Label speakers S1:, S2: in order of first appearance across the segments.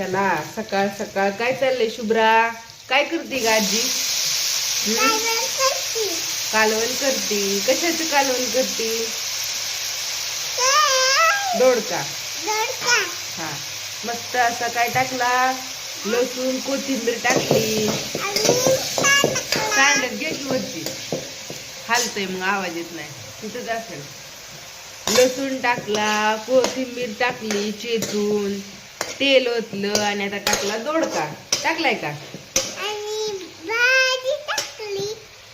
S1: चला सकाळ सकाळ. काय चाललंय शुभ्रा? काय करते गाजी कालवण करते. कशाचं कालवण करते? दोडका. हा. मस्त असा काय टाकला? लसूण कोथिंबीर टाकली. सांडत घे की वरती. हालतय मग आवाज येत नाही. तिथंच असेल. लसूण टाकला कोथिंबीर टाकली चेतून तेल ओतलं आणि आता टाकला दोडका. टाकलाय का?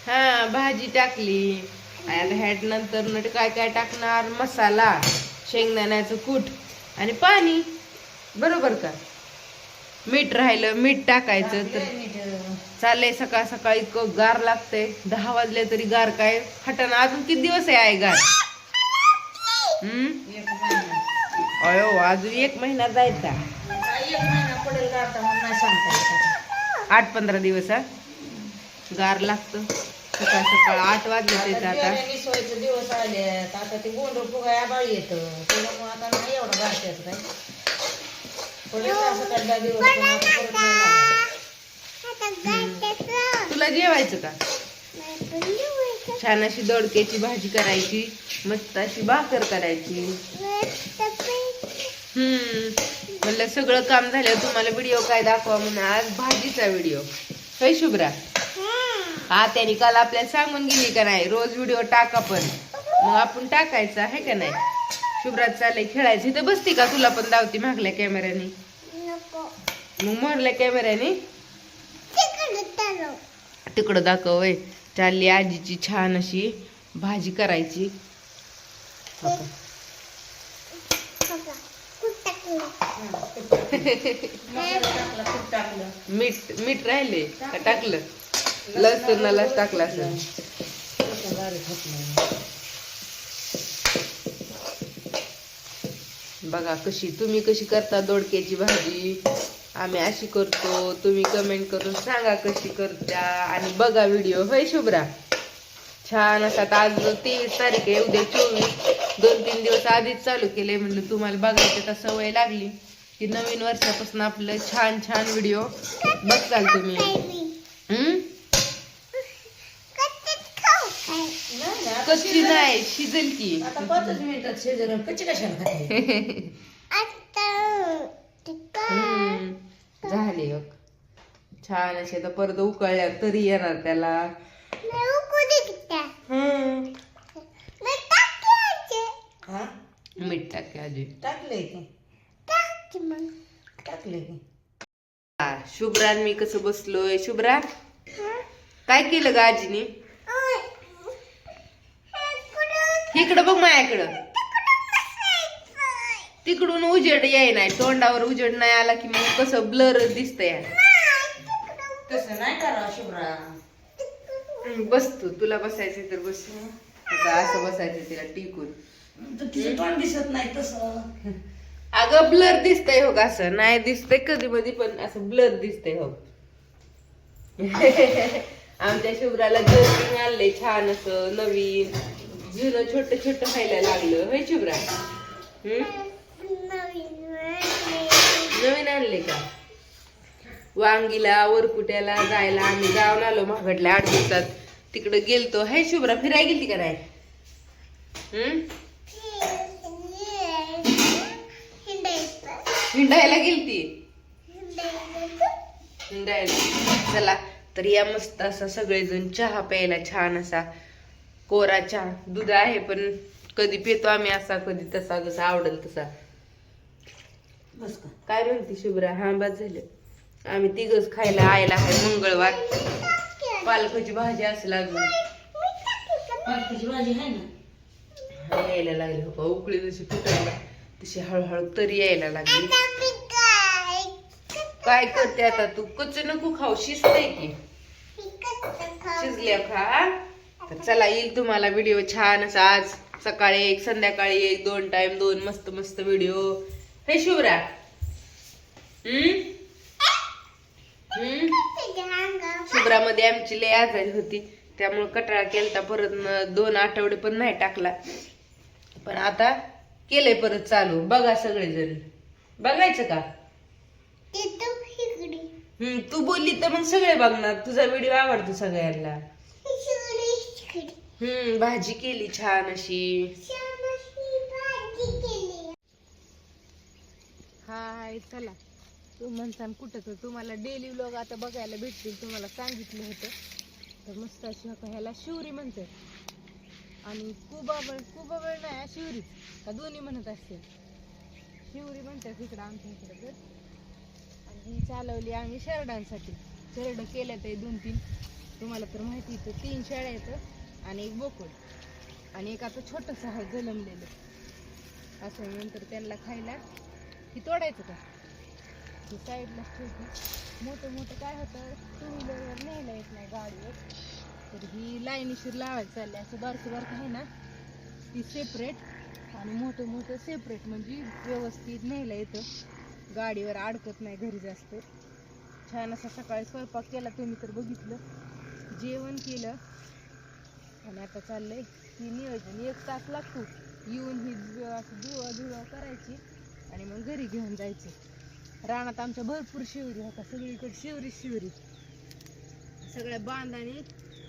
S1: हा भाजी टाकली. आणि आता ह्यात नंतर नट काय काय टाकणार? मसाला शेंगदाण्याचं कूट आणि पाणी. बरोबर का? मीठ राहिलं मीठ टाकायचं तर चाललंय सकाळ सकाळ इतकं गार लागतंय. दहा वाजले तरी गार काय? हटाना अजून किती दिवस आहे गार? हम्म? अयो अजून एक महिना जायचा. आठ पंधरा दिवस हा? गार लागतं. सकाळ सकाळ आठ वाजले त्याचं आता
S2: दिवस आले आता ते गोंड फुगाया बाळी येत. आता नाही एवढं काय दिवस.
S1: तुला जेवायचं का? छान अशी दोडक्याची भाजी करायची मस्त अशी भाकर करायची. हम्म. म्हणलं सगळं काम झालं तुम्हाला व्हिडिओ काय दाखवा म्हणून आज भाजीचा व्हिडिओ होय शुभ्रा? हा त्याने काल आपल्याला सांगून गेली का नाही रोज व्हिडिओ टाका पण. मग आपण टाकायचा आहे का नाही? शुभ्रात चाललंय खेळायचं. इथं बसती का तुला पण? दावती मागल्या कॅमेऱ्याने मग मारल्या कॅमेऱ्याने तिकडं दाखव वय चालली आजीची छान अशी भाजी करायची. मीठ मीठ राहिले का टाकलं? लसणालाच टाकलं असं बघा कशी तुम्ही कशी करता दोडक्याची भाजी? आम्ही अशी करतो तुम्ही कमेंट करून सांगा कशी करत्या आणि बघा व्हिडिओ होय शुभ्रा? छान असा आता आज तेवीस तारीख आहे उद्या चोवीस. दोन तीन दिवस आधीच चालू केले म्हणलं तुम्हाला बघायची तर सवय लागली. की नवीन वर्षापासून आपलं छान छान व्हिडिओ बघताल तुम्ही. कच्ची नाही शिजेल की.
S2: कच्ची कशाला खाते
S1: हम्म, झाले बघ छान असे तर परत उकळल्या तरी येणार त्याला.
S2: हा?
S1: मीठ टाके आजी.
S2: टाकलंय की? टाकलंय की?
S1: हा, शुभ्रा आणि मी कसं बसलोय? शुभ्रा काय केलं ग आजीने? इकडं बघ माझ्याकडं तिकडून उजेड याय नाही तोंडावर उजेड नाही आला की मग कसं ब्लर दिसतंय.
S2: तसं नाही करा शुभ्रा.
S1: बस तू तुला बसायचं तर बस. आता असं बसायचं तिला टिकून.
S2: तिचं तोंड दिसत नाही तसं.
S1: अगं ब्लर दिसतंय हो का असं. नाही दिसतंय कधी मधी पण असं ब्लर दिसतंय हो. आमच्या शुभ्राला जर्किंग आणलंय छान असं नवीन. जुनं छोट छोट व्हायला लागलं. होय शुभ्रा? हम्म? नवीन आणले का? वांगीला वरकुट्याला जायला आम्ही जाऊन आलो महागडल्या आठ दिवसात. तिकडे गेलतो. हाय शुभ्रा फिराय गेलती का नाही? हिंडायला गेलती? हिंडायला. चला तर या मस्त असा सगळेजण चहा प्यायला छान असा कोरा चहा दूध आहे पण कधी पितो आम्ही असा कधी तसा जसा आवडेल तसा. काय म्हणते शुभ्रा? हा बस झाले. आम्ही तिघच खायला आयला आहे मंगळवार. पालकाची भाजी असेल अजून
S2: पालकाची भाजी आहे ना?
S1: यायला लागली हो उकळी जशी फुटायला तशी हळूहळू तरी यायला लागली. काय करते आता तू? कच्च नको खाऊ शिजतय की. शिजल्या खा तर चला येईल तुम्हाला व्हिडिओ छान असा आज. सकाळी एक संध्याकाळी एक दोन टाइम दोन मस्त मस्त व्हिडिओ हे शिवरा. हम्म? शुभ्रामध्ये आमची लय आजारी होती. त्यामुळे कटाळा केलता परत दोन आठवडे पण नाही टाकला. पण आता केलंय परत चालू. बघा सगळेजण. बघायचं का? हम्म तू बोलली तर मग सगळे बघणार. तुझा व्हिडिओ आवडतो सगळ्यांना. हम्म भाजी केली छान अशी. हाय चला. तू म्हणसान कुठं तर तुम्हाला डेली व्लॉग आता बघायला भेटतील तुम्हाला सांगितलं होतं. तर मस्त अशी आता ह्याला शिवरी म्हणते आणि कुबाबळ कुबाबळ नाही शिवरी. का दोन्ही म्हणत असते शिवरी म्हणतात इकडं आमच्या इकडं तर. आणि ही चालवली आम्ही शेरडांसाठी. शेरडं केल्या ते दोन तीन. तुम्हाला तर माहिती येतं तीन शेळ्या आहेत आणि एक बोकड. आणि एक आता छोटंसं आहे जलमलेलं असं नंतर त्यांना खायला. की तोडायचं का? ही साईडला ठेवते मोठं मोठं काय होतं टू व्हीलरवर न्यायला येत नाही गाडीवर. तर ही लाईनीशीर लावायचं चालली. असं बारकं बारकं आहे ना ती सेपरेट आणि मोठं मोठं सेपरेट म्हणजे व्यवस्थित न्यायला येतं. गाडीवर अडकत नाही घरी जास्त. छान असा सकाळी स्वयंपाक केला तुम्ही तर बघितलं. जेवण केलं. आणि आता चाललंय ही नियोजन. एक तास लागतो. येऊन ही असं धुवा धुवा करायची आणि मग घरी घेऊन जायचं. रानात आमच्या भरपूर शिवरी होता सगळीकडे शिवरी शिवरी. सगळ्या बांधाने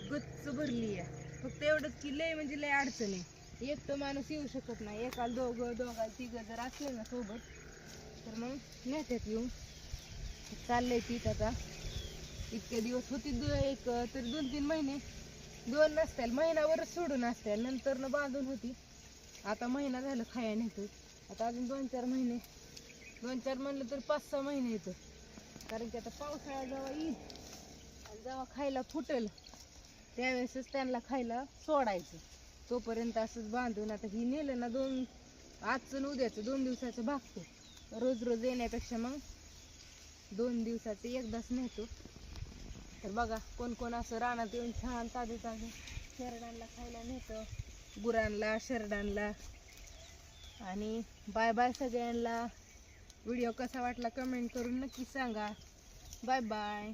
S1: गच्च भरली आहे. फक्त एवढंच की लय म्हणजे लय अडचण. आहे एक तर माणूस येऊ शकत नाही. एकाला दोघं दोघाला तिघं जर असले ना सोबत तर मग नेत्यात येऊन चाललंय ती आता. इतके दिवस होती दो एक तरी दोन तीन महिने. दोन नसतील महिनाभरच सोडून असतील. नंतर न बांधून होती. आता महिना झालं खाया नेतो आता अजून दोन चार महिने. दोन चार म्हणलं तर पाच सहा महिने येतो. कारण की आता पावसाळा जेव्हा येईल आणि जेव्हा खायला फुटेल त्यावेळेसच त्यांना खायला सोडायचं. तोपर्यंत असंच बांधून आता ही नेलं ना दोन आजचं आणि उद्याचं दोन दिवसाचं भागतो. रोज रोज येण्यापेक्षा मग दोन दिवसाचं एकदाच नेतो. तर बघा कोण कोण असं रानात येऊन छान ताजे ताजे शेरडांना खायला नेतं. गुरांना शेरडांना. आणि बाय बाय सगळ्यांना. व्हिडिओ कसा वाटला कमेंट करून नक्की सांगा. Bye bye.